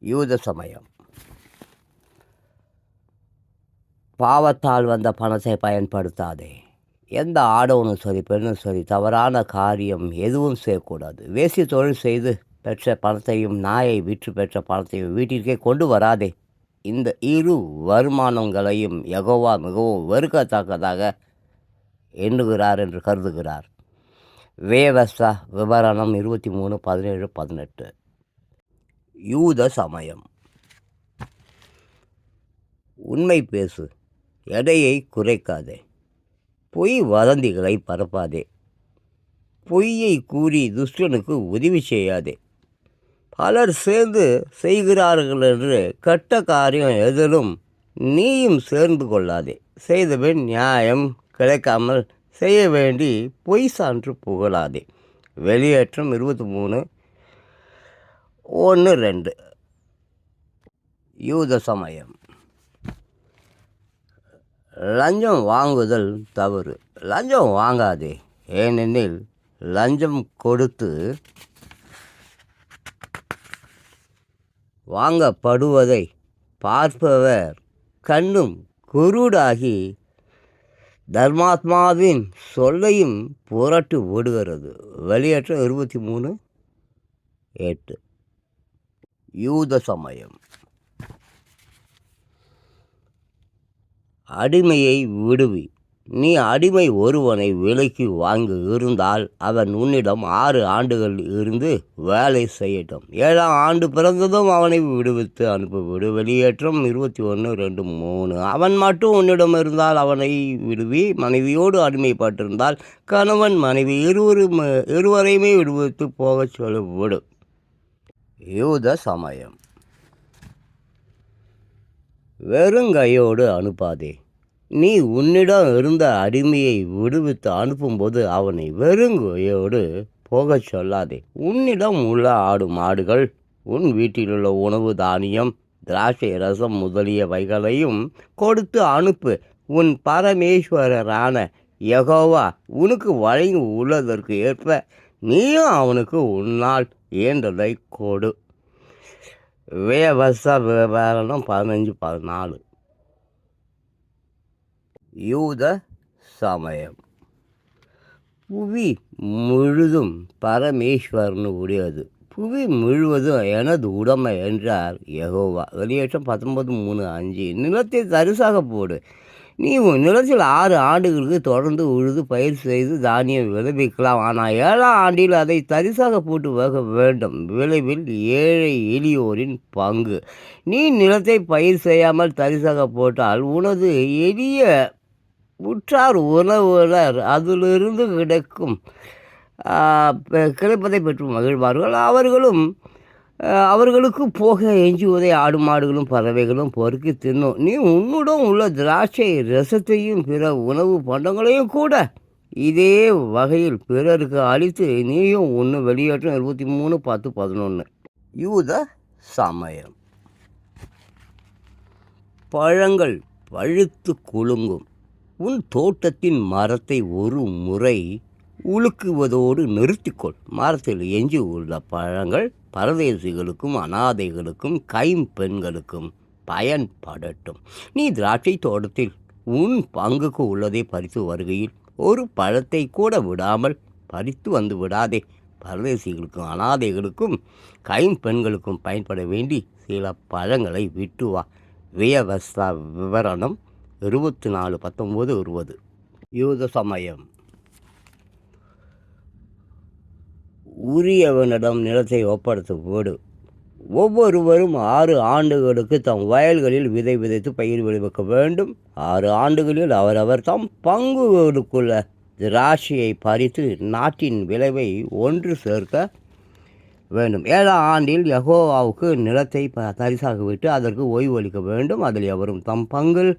யூத சமயம். பாவத்தால் வந்த பணத்தை பயன்படுத்தாதே. எந்த ஆடவனும் சரி பெண்ணும் சரி தவறான காரியம் எதுவும் செய்யக்கூடாது. வேசி தொழில் செய்து பெற்ற பணத்தையும் நாயை விற்று பெற்ற பணத்தையும் வீட்டிற்கே கொண்டு வராதே. இந்த இரு வருமானங்களையும் எகோவா மிகவும் வெறுக்கத்தக்கதாக எண்ணுகிறார் என்று கருதுகிறார். வேவச விவரணம் இருபத்தி மூணு பதினேழு பதினெட்டு. யூத சமயம். உண்மை பேசு எடையை குறைக்காதே. பொய் வதந்திகளை பரப்பாதே. பொய்யை கூறி துஷ்டனுக்கு உதவி செய்யாதே. பலர் சேர்ந்து செய்கிறார்கள் என்று கெட்ட காரியம் எதிலும் நீயும் சேர்ந்து கொள்ளாதே. செய்தபின் நியாயம் கிடைக்காமல் செய்ய வேண்டி பொய் சான்று புகழாதே. வெளியேற்றம் இருபத்தி மூணு ஒன்று ரெண்டு. யூத சமயம். லஞ்சம் வாங்குதல் தவறு. லஞ்சம் வாங்காதே. ஏனெனில் லஞ்சம் கொடுத்து வாங்கப்படுவதை பார்ப்பவர் கண்ணும் குருடாகி தர்மாத்மாவின் சொல்லையும் புரட்டு விடுகிறது வெளியேற்ற இருபத்தி மூணு எட்டு. யூத சமயம். அடிமையை விடுவி. நீ அடிமை ஒருவனை விலைக்கு வாங்கி இருந்தால் அவன் உன்னிடம் ஆறு ஆண்டுகள் இருந்து வேலை செய்யட்டும். ஏழாம் ஆண்டு பிறந்ததும் அவனை விடுவித்து அனுப்பிவிடு வெளியேற்றம் இருபத்தி ஒன்று ரெண்டு மூணு. அவன் மட்டும் உன்னிடம் இருந்தால் அவனை விடுவி. மனைவியோடு அடிமைப்பட்டிருந்தால் கணவன் மனைவி இருவரும் இருவரையுமே விடுவித்து போகச் சொல்லிவிடும் யூத சமயம். வெறுங்கையோடு அனுப்பாதே. நீ உன்னிடம் இருந்த அடிமையை விடுவித்து அனுப்பும்போது அவனை வெறுங்கையோடு போகச் சொல்லாதே. உன்னிடம் உள்ள ஆடு மாடுகள் உன் வீட்டிலுள்ள உணவு தானியம் திராட்சை ரசம் முதலியவைகளையும் கொடுத்து அனுப்பு. உன் பரமேஸ்வரரான யகோவா உனக்கு வழங்கி உள்ளதற்கு ஏற்ப நீயும் அவனுக்கு உன்னால் இயன்றதை கொடு. வேவச விவரணம் பதினஞ்சு பதினாலு. யூத சமயம். புவி முழுதும் பரமேஸ்வரனு உடையது. புவி முழுவதும் எனது உடைமை என்றார் யகோவா. வெளியேற்றம் பத்தொன்பது மூணு அஞ்சு. நிலத்தை தரிசாக போடு. நீ உன் நிலத்தில் ஆறு ஆண்டுகளுக்கு தொடர்ந்து உழுது பயிர் செய்து தானியம் விளைவிக்கலாம். ஆனால் ஏழாம் ஆண்டில் அதை தரிசாக போட்டு வக வேண்டும். விளைவில் ஏழை எளியோரின் பங்கு. நீ நிலத்தை பயிர் செய்யாமல் தரிசாக போட்டால் உனது எளிய உற்றார் உறவினர் அதிலிருந்து கிடைக்கும் கிடைப்பதை பெற்று மகிழ்வார்கள். அவர்களும் அவர்களுக்கு போக எஞ்சுவதை ஆடு மாடுகளும் பறவைகளும் பொறுக்கி தின்னும். நீ உன்னுடன் உள்ள திராட்சை ரசத்தையும் பிற உணவு பண்டங்களையும் கூட இதே வகையில் பிறருக்கு அளித்து நீயும் ஒன்று வெளியேற்றம். இருபத்தி மூணு பத்து பதினொன்று யூத சமயம். பழங்கள் பழுத்து குலுங்கும். உன் தோட்டத்தின் மரத்தை ஒரு முறை உலுக்குவதோடு நிறுத்திக்கொள். மரத்தில் எஞ்சி உள்ள பழங்கள் பரதேசிகளுக்கும் அனாதைகளுக்கும் கைம்பெண்களுக்கும் பயன்படட்டும். நீ திராட்சை தோட்டத்தில் உன் பங்குக்கு உள்ளதை பறித்து வருகையில் ஒரு பழத்தை கூட விடாமல் பறித்து வந்து விடாதே. பரதேசிகளுக்கும் அனாதைகளுக்கும் கைம்பெண்களுக்கும் பயன்பட வேண்டி சில பழங்களை விட்டு வா. வியவஸ்தா விவரணம் இருபத்தி நாலு பத்தொம்போது இருபது. யூத சமயம். உரியவனிடம் நிலத்தை ஒப்படைத்து போடு. ஒவ்வொருவரும் ஆறு ஆண்டுகளுக்கு தம் வயல்களில் விதை விதைத்து பயிர் விளைவிக்க வேண்டும். ஆறு ஆண்டுகளில் அவரவர் தம் பங்குகளுக்குள்ள திராட்சையை பறித்து நாட்டின் விளைவை ஒன்று சேர்க்க வேண்டும். ஏழாம் ஆண்டில் யகோவாவுக்கு நிலத்தை ப தரிசாக விட்டு அதற்கு ஓய்வு அளிக்க வேண்டும். அதில் எவரும் தம் பங்கில்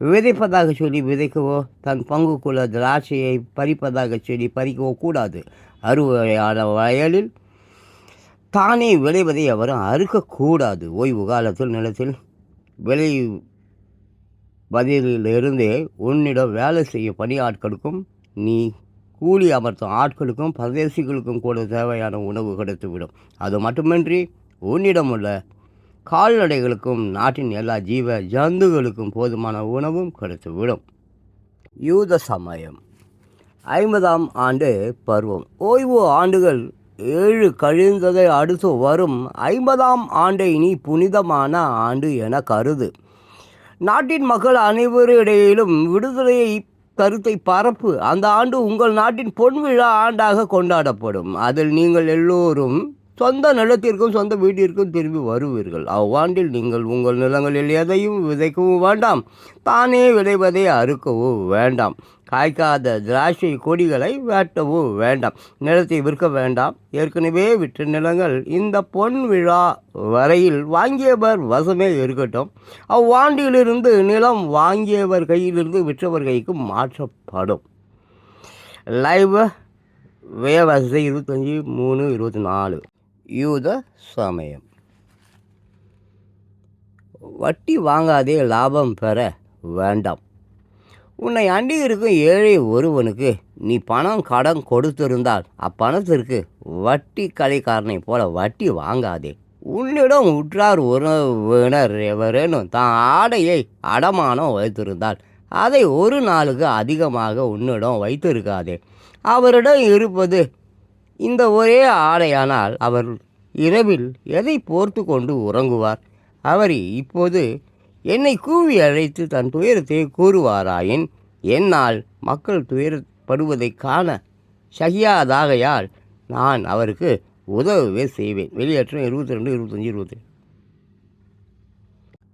விதைப்பதாக சொல்லி விதைக்கவோ தன் பங்குக்குள்ள திராட்சையை பறிப்பதாக சொல்லி பறிக்கவோ கூடாது. அறுவடையான வயலில் தானே விளைவதை அவரும் அறுக்கக்கூடாது. ஓய்வு காலத்தில் நிலத்தில் விளை பதிலிலிருந்தே உன்னிடம் வேலை செய்ய பணியாட்களுக்கும் நீ கூலி அமர்த்தும் ஆட்களுக்கும் பிரதேசிகளுக்கும் கூட தேவையான உணவு கிடைத்துவிடும். அது மட்டுமின்றி உன்னிடம் உள்ள கால்நடைகளுக்கும் நாட்டின் எல்லா ஜீவ ஜந்துகளுக்கும் போதுமான உணவும் கிடைத்துவிடும். யூத சமயம். ஐம்பதாம் ஆண்டு பருவம். ஓய்வு ஆண்டுகள் ஏழு கழிந்ததை அடுத்து வரும் ஐம்பதாம் ஆண்டை நீ புனிதமான ஆண்டு என கருது. நாட்டின் மக்கள் அனைவரிடையிலும் விடுதலையை கருத்தை பரப்பு அந்த ஆண்டு உங்கள் நாட்டின் பொன்விழா ஆண்டாக கொண்டாடப்படும். அதில் நீங்கள் எல்லோரும் சொந்த நிலத்திற்கும் சொந்த வீட்டிற்கும் திரும்பி வருவீர்கள். அவ்வாண்டில் நீங்கள் உங்கள் நிலங்களில் எதையும் விதைக்கவும் வேண்டாம். தானே விளைவதை அறுக்கவும் வேண்டாம். காய்க்காத திராட்சை கொடிகளை வெட்டவும் வேண்டாம். நிலத்தை விற்க வேண்டாம். ஏற்கனவே விற்ற நிலங்கள் இந்த பொன் விழா வரையில் வாங்கியவர் வசமே இருக்கட்டும். அவ்வாண்டிலிருந்து நிலம் வாங்கியவர் கையிலிருந்து விற்றவர் கைக்கு மாற்றப்படும். லைவ் வேவசை இருபத்தஞ்சி மூணு இருபத்தி நாலு. யூத சமயம். வட்டி வாங்காதே லாபம் பெற வேண்டாம். உன்னை அண்டி இருக்கும் ஏழை ஒருவனுக்கு நீ பணம் கடன் கொடுத்திருந்தால் அப்பணத்திற்கு வட்டி கலைக்காரனை போல வட்டி வாங்காதே. உன்னிடம் உற்றார் உறவினர் எவரேனும் தான் ஆடையை அடமானம் வைத்திருந்தால் அதை ஒரு நாளுக்கு அதிகமாக உன்னிடம் வைத்திருக்காதே. அவரிடம் இருப்பது இந்த ஒரே ஆடையானால் அவர் இரவில் எதை போர்த்து கொண்டு உறங்குவார்? அவர் இப்போது என்னை கூவி அழைத்து தன் துயரத்தை கூறுவாராயின் என்னால் மக்கள் துயரப்படுவதைக் காண சகியாதாகையால் நான் அவருக்கு உதவவே செய்வேன். வெளியேற்றம் இருபத்தி ரெண்டு இருபத்தஞ்சி இருபத்தி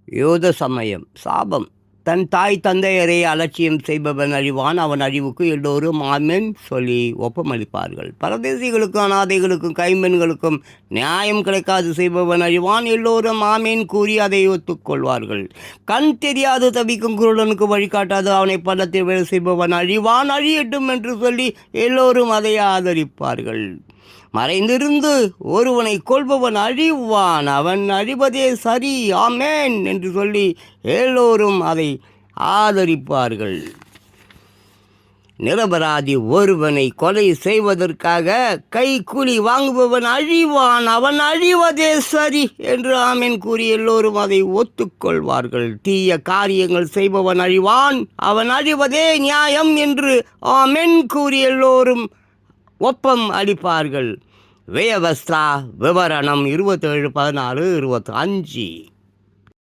யோத சமயம். சாபம். தன் தாய் தந்தையரை அலட்சியம் செய்பவன் அழிவான் அவன் அழிவுக்கு எல்லோரும் ஆமென் சொல்லி ஒப்பமளிப்பார்கள். பரதேசிகளுக்கும் அனாதைகளுக்கும் கைம்பெண்களுக்கும் நியாயம் கிடைக்காது செய்பவன் அழிவான் எல்லோரும் ஆமேன் கூறி அதை ஒத்துக்கொள்வார்கள். கண் தெரியாது தவிக்கும் குருடனுக்கு வழிகாட்டாது அவனை பள்ளத்தில் வேலை செய்பவன் அழிவான் அழியட்டும் என்று சொல்லி எல்லோரும் அதை ஆதரிப்பார்கள். மறைந்திருந்து ஒருவனை கொள்பவன் அழிவான் அவன் அழிவதே சரி ஆமேன் என்று சொல்லி எல்லோரும் அதை ஆதரிப்பார்கள். நிரபராதி ஒருவனை கொலை செய்வதற்காக கை கூலி வாங்குபவன் அழிவான் அவன் அழிவதே சரி என்று ஆமென் கூறி எல்லோரும் அதை ஒத்துக்கொள்வார்கள். தீய காரியங்கள் செய்பவன் அழிவான் அவன் அழிவதே நியாயம் என்று ஆமென் கூறி எல்லோரும் ஒப்பம் அளிப்பார்கள். வியவஸ்தா விவரணம் இருபத்தேழு பதினாலு இருபத்தி அஞ்சு